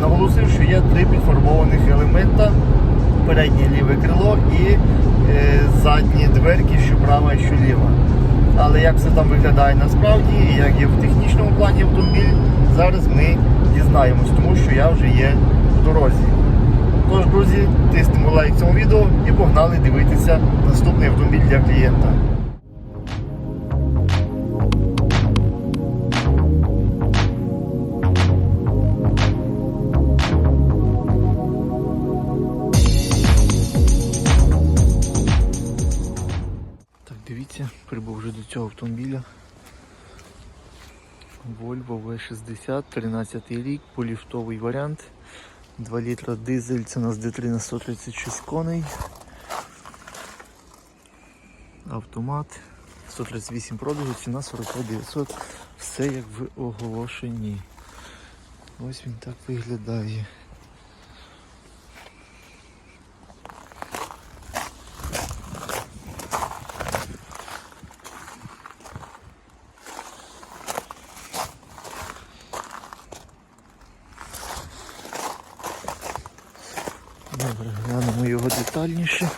наголосив, що є три підфарбованих елемента. Переднє ліве крило і е, задні дверки, що права і що ліва. Але як це там виглядає насправді і як є в технічному плані автомобіль, зараз ми дізнаємось, тому що я вже є в дорозі. Тож, друзі, тиснемо лайк цьому відео і погнали дивитися наступний автомобіль для клієнта. Дивіться, прибув вже до цього автомобіля. Volvo V60, 13 рік, поліфтовий варіант. 2 літра дизель, це у нас D3 на 136 коней. Автомат, 138 пробігу, ціна 45 900. Все як в оголошенні. Ось він так виглядає. Добре, глянемо його детальніше.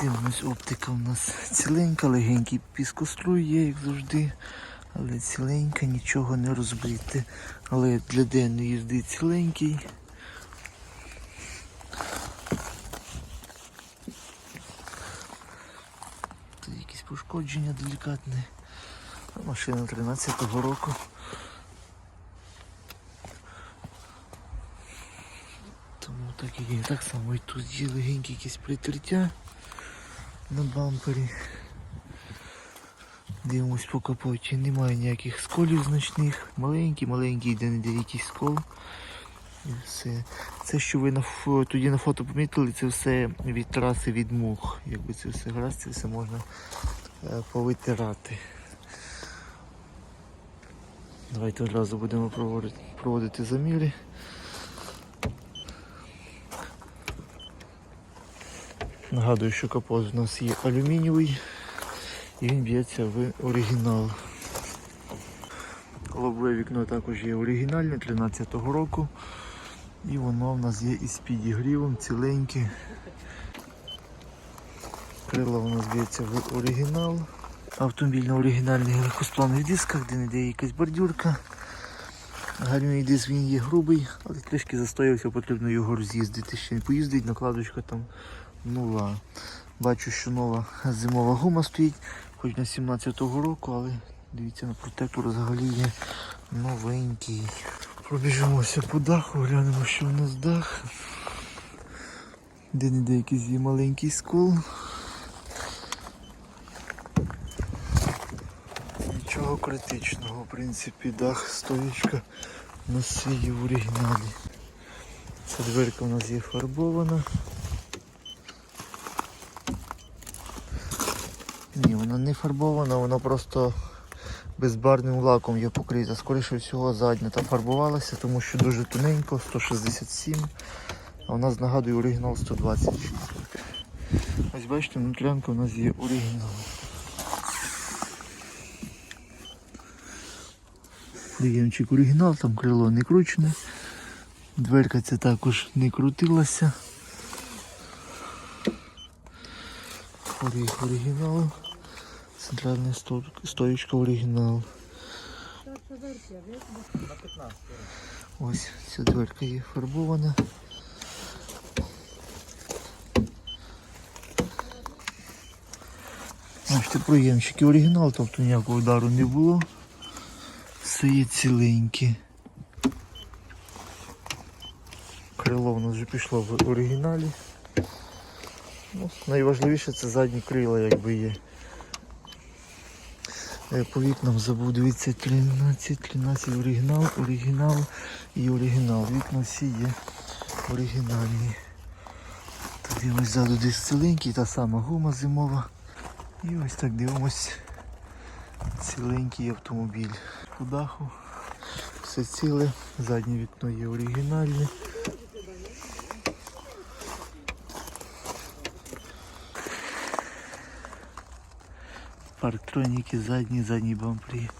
Дивимось, оптика у нас ціленька, легенький піскоструй є, як завжди. Але ціленька, нічого не розбите. Але для денної їзди ціленький. Тут якісь пошкодження делікатне. Машина 13-го року. Так і. Так само і тут є легенькі якісь прикриття на бампері. Дивимось по капоті. Немає ніяких сколів значних. Маленький, маленький, де не якийсь скол. І все. Це, що ви на фо- тоді на фото помітили, це все від траси від мух. Якби це все гаразд, це все можна е, повитирати. Давайте одразу будемо проводити заміри. Нагадую, що капот у нас є алюмінієвий і він б'ється в оригінал. Лобове вікно також є оригінальне 13-го року. І воно в нас є із підігрівом, ціленьке. Крила у нас б'ється в оригінал. Автомобіль на оригінальних легкосплавних дисках, де не де якась бордюрка. Гальмівний диск він є грубий, але трішки застоявся, потрібно його роз'їздити. Ще не поїздить, накладочка там нова. Бачу, що нова зимова гума стоїть, хоч на 17-го року, але дивіться, на протектор взагалі є новенький. Пробіжимося по даху, глянемо, що в нас дах. Де не де якийсь є маленький скол. Нічого критичного, в принципі, дах, стоїчка все є в оригіналі. Ця дверка у нас є фарбована. Ні, вона не фарбована, вона просто безбарвним лаком є покрита. Скоріше всього задня та фарбувалася, тому що дуже тоненько, 167, а у нас нагадує оригінал 126. Ось бачите, внутрянка у нас є оригінал. Див'янчик оригінал, там крило не кручене. Дверка ця також не крутилася. Оригінал. Центральна сто- стоїчка оригінал. Ось ця дверка є фарбована. Бачите, проємчики оригінал, тобто ніякого удару не було. Все є ціленьке. Крило нас вже пішло в оригіналі. Ну, найважливіше це задні крила якби є. Е, По вікнам забув, дивіться, 13, 13 оригінал, оригінал і оригінал. Вікна всі є оригінальні. Тоді ось ззаду десь ціленький, та сама гума зимова. І ось так дивимось Ціленький автомобіль. По даху. Все ціле. Заднє вікно є оригінальне. Парктроніки задні, задній бампері.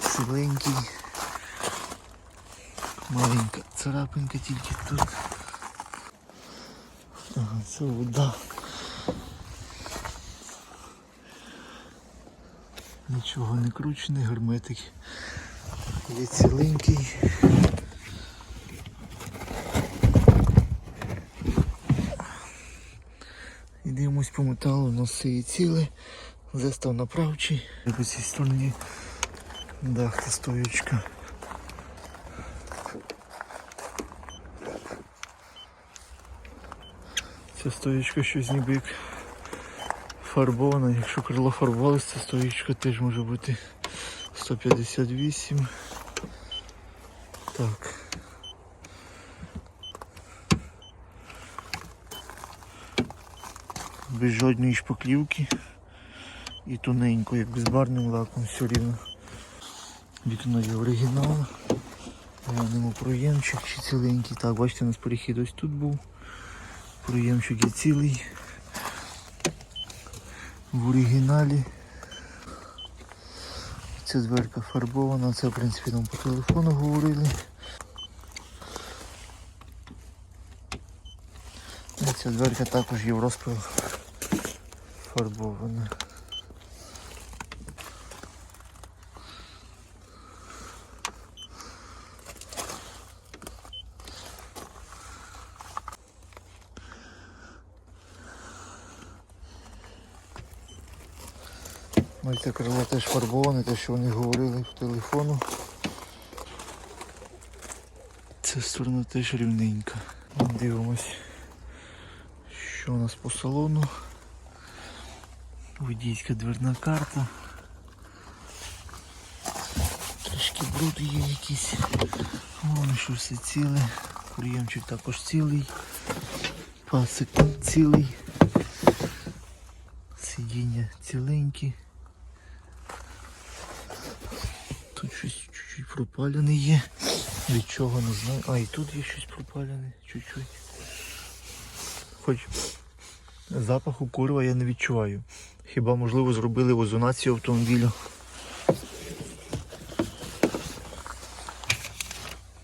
Ціленький. Маленька царапинка тільки тут. Ага, це вода. Нічого не кручений, герметик є ціленький. І дивимось по металу, у нас все є ціле. Застав направчий. По цій стороні дах та стоючка. Ця стоячка щось ніби як фарбована. Якщо крило фарбувалося, ця стоячка теж може бути 158. Так. Без жодної шпаклівки і тоненько, як безбарним лаком, все рівно. Вікно є оригінал. Глянемо проємчик чи ціленький. Так, бачите, у нас перехід ось тут був. Проємчик є цілий. В оригіналі. Ця дверка фарбована, це в принципі нам по телефону говорили. Ця дверка також є в розпил фарбована. Ну це крило теж фарбоване, те, що вони говорили по телефону. Ця сторона теж рівненька. Дивимось, що у нас по салону. Водійська дверна карта. Трішки бруд є якийсь. Воно що все ціле. Приємчик також цілий. Пасик цілий. Сидіння ціленькі. Тут щось чуть-чуть пропалене є. Від чого не знаю. А, і тут є щось пропалене, чуть-чуть. Хоч запаху курва я не відчуваю. Хіба можливо зробили озонацію автомобіля.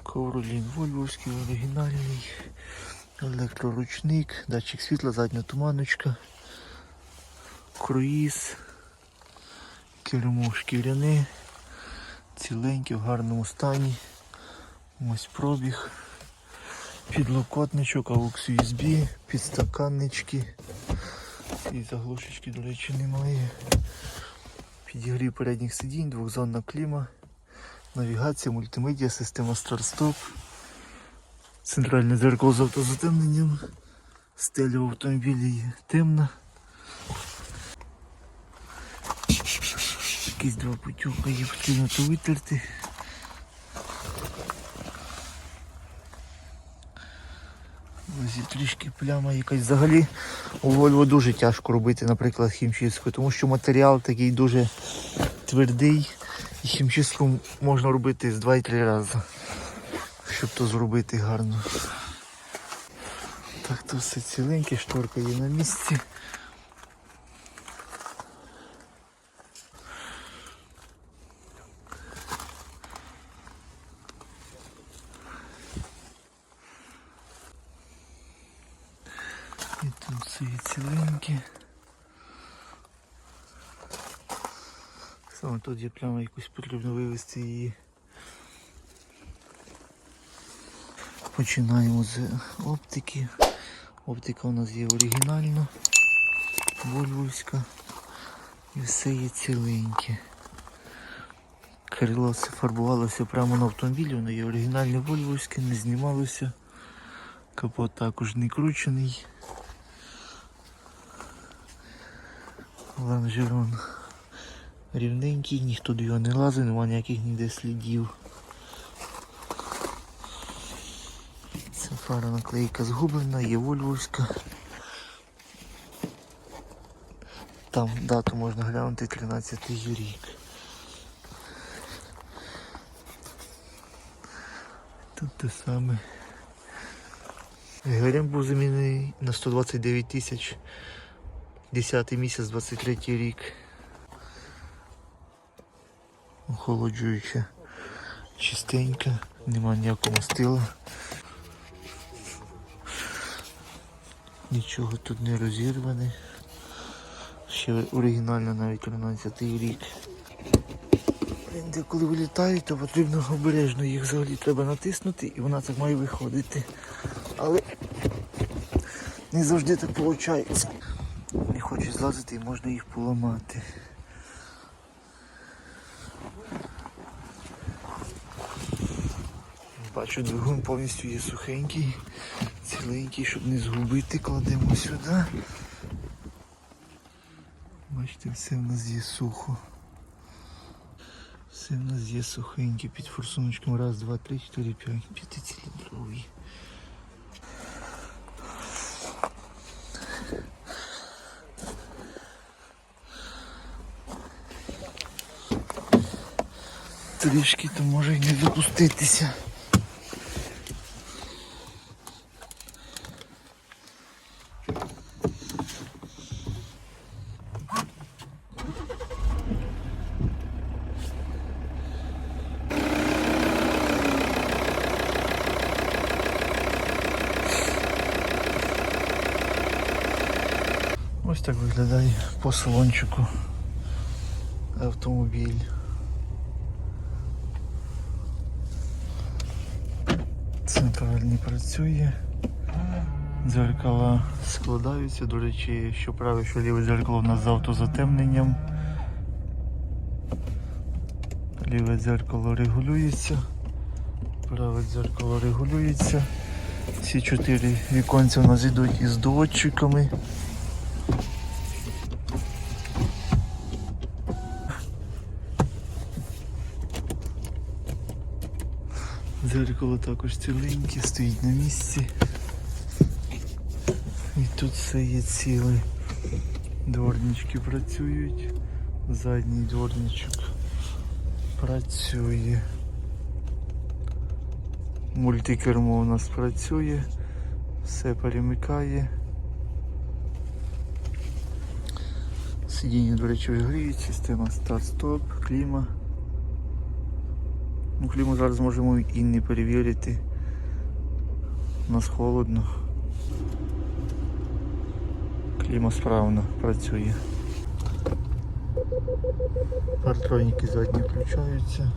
Ковролін Вольвовський, оригінальний, електроручник, датчик світла, задня туманочка, круїз, кермо шкіряне, ціленьке, в гарному стані. Ось пробіг. Підлокотничок, AUX USB, підстаканнички. І заглушечки, до речі, немає. Підігрів передніх сидінь, двохзонна кліма, навігація, мультимедіа, система старт-стоп, центральне дзеркало з автозатемненням, стеля в автомобілі темна. Якісь два путюка є потрібно то витерти. Ось трішки пляма якась. Взагалі у Volvo дуже тяжко робити, наприклад, хімчистку, тому що матеріал такий дуже твердий і хімчистку можна робити з 2-3 рази, щоб то зробити гарно. Так, то все ціленьке, шторка є на місці. І є ціленьке. Саме тут є пляма якусь потрібно вивести її. Починаємо з оптики. Оптика у нас є оригінальна, вольвовська. І все є ціленьке. Крило фарбувалося прямо на автомобілі, воно є оригінальне вольвовське, не знімалося. Капот також не кручений. лонжерон рівненький, ніхто до його не лазить, нема ніяких ніде слідів. Це фара наклейка згублена, є вольвовська. Там дату можна глянути 13-й рік. Тут те саме. Гарем був замінений на 129 тисяч. 10 місяць, 23 рік. Охолоджуюча. Чистенька, нема ніякого стилу. Нічого тут не розірване. Ще оригінально навіть 13 рік. Блін, Деколи вилітають, то потрібно обережно їх взагалі треба натиснути і вона так має виходити. Але не завжди так виходить. Хочуть злазити і можна їх поламати. Бачу, двигун повністю є сухенький, ціленький, щоб не згубити, кладемо сюди. Бачите, все в нас є сухо. Все в нас є сухеньке під форсуночком. Раз, два, три, чотири, п'ять. П'ятициліндровий. Трішки то може й не запуститися. Ось так виглядає по салончику автомобіль. Центральний працює. Дзеркала складаються. До речі, що праве, що ліве дзеркало у нас з автозатемненням. Ліве дзеркало регулюється, праве дзеркало регулюється. Всі чотири віконця у нас йдуть із доводчиками. Дзеркало також ціленьке, стоїть на місці. І тут все є ціле. Дворнички працюють. Задній дворничок працює. Мультикермо у нас працює, все перемикає. Сидіння, до речі, гріють, система старт-стоп, кліма. Ну, кліму зараз можемо і не перевірити. У нас холодно. Кліма справно працює. Партроніки задні включаються.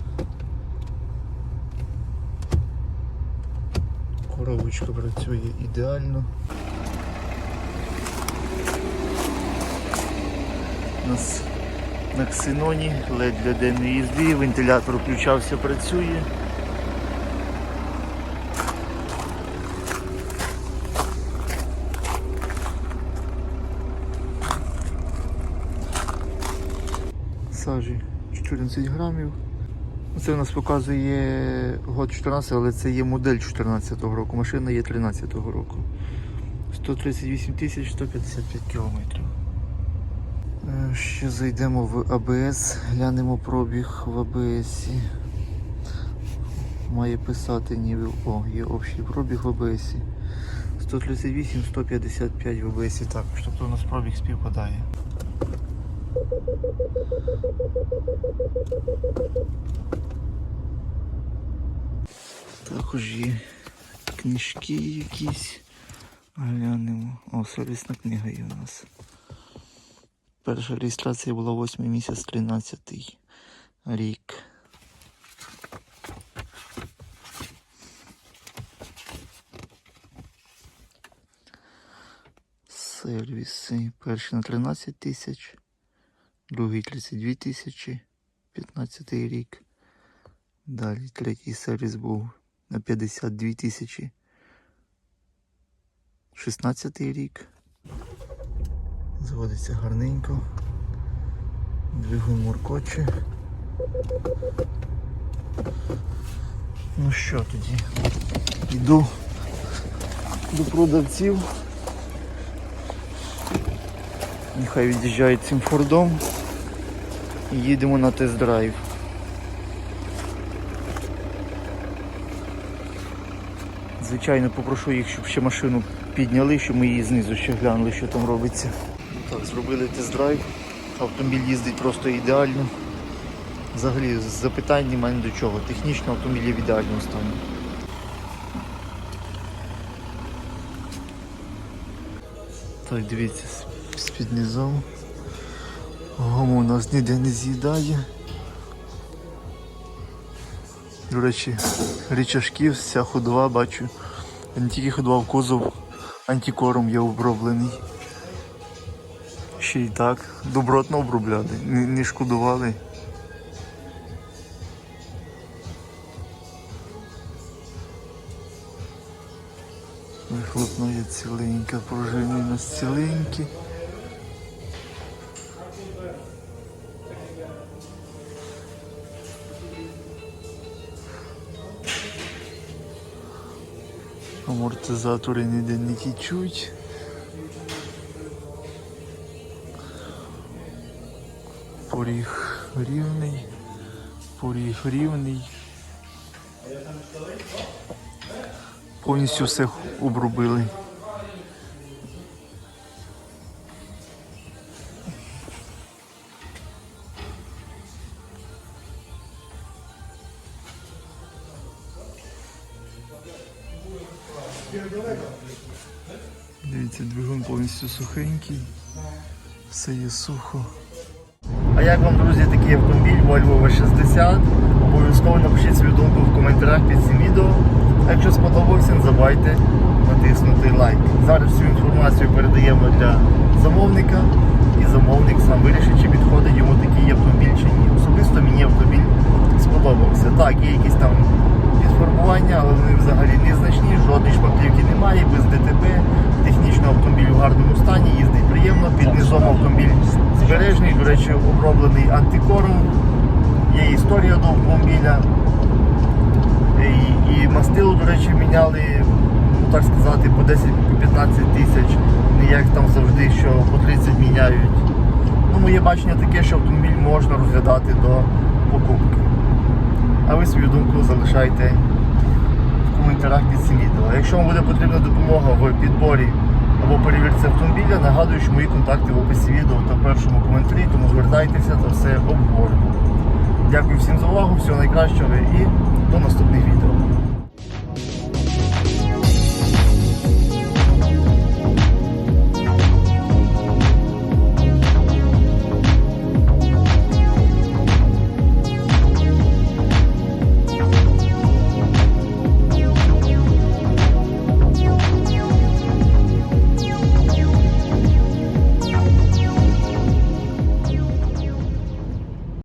Коробочка працює ідеально. У нас на ксеноні LED для денної їзди, вентилятор включався, працює. Сажі 14 грамів. Це у нас показує год 14, але це є модель 14 року. Машина є 13-го року. 138 тисяч 155 кілометрів. Е, Ще зайдемо в АБС, глянемо пробіг в АБС. Має писати ніби. О, є общий пробіг в АБС. 138, 155 в АБС також. Тобто у нас пробіг співпадає. Також є книжки якісь. Глянемо. О, сервісна книга є у нас. Перша реєстрація була 8 місяць 13 рік. Сервіси. Перший на 13 тисяч, другий 32 тисячі, 15 рік. Далі третій сервіс був на 52 тисячі. 16 рік. Заводиться гарненько. Двигун муркоче. Ну що тоді? Йду до продавців. Нехай від'їжджають цим фордом і їдемо на тест-драйв. Звичайно, попрошу їх, щоб ще машину підняли, щоб ми її знизу ще глянули, що там робиться. Зробили тест-драйв. Автомобіль їздить просто ідеально. Взагалі запитань немає до чого. Технічно автомобіль є в ідеальному стані. Так, дивіться, з-під низом. Гому у нас ніде не з'їдає. До речі, річашки, вся ходова бачу. Не тільки ходова в кузов, антикором є оброблений. Ще й так. Добротно обробляли, не, шкодували. Вихлопна є ціленька, пружини у нас ціленькі. Амортизатори ніде не тічуть. Поріг рівний. Поріг рівний. Повністю все обробили. Дивіться, двигун повністю сухенький, все є сухо. А як вам, друзі, такий автомобіль Volvo V60? Обов'язково напишіть свою думку в коментарях під цим відео. Якщо сподобався, не забувайте натиснути лайк. Зараз всю інформацію передаємо для замовника і замовник сам вирішить, чи підходить йому такий автомобіль чи ні. Особисто мені автомобіль сподобався. Так, є якісь там підфарбування, але вони взагалі незначні, жодної шпаклівки немає, без ДТП. Технічно автомобіль в гарному стані, їздить приємно, під низом автомобіль збережний, до речі, оброблений антикором. Є історія до автомобіля. І, і мастило, до речі, міняли, ну так сказати, по 10-15 тисяч. Не як там завжди, що по 30 міняють. Ну, моє бачення таке, що автомобіль можна розглядати до покупки. А ви свою думку залишайте в коментарях під цим відео. Якщо вам буде потрібна допомога в підборі або перевірці автомобіля, нагадую, що мої контакти в описі відео та першому коментарі, тому звертайтеся та все обговоримо. Дякую всім за увагу, всього найкращого і до наступних відео.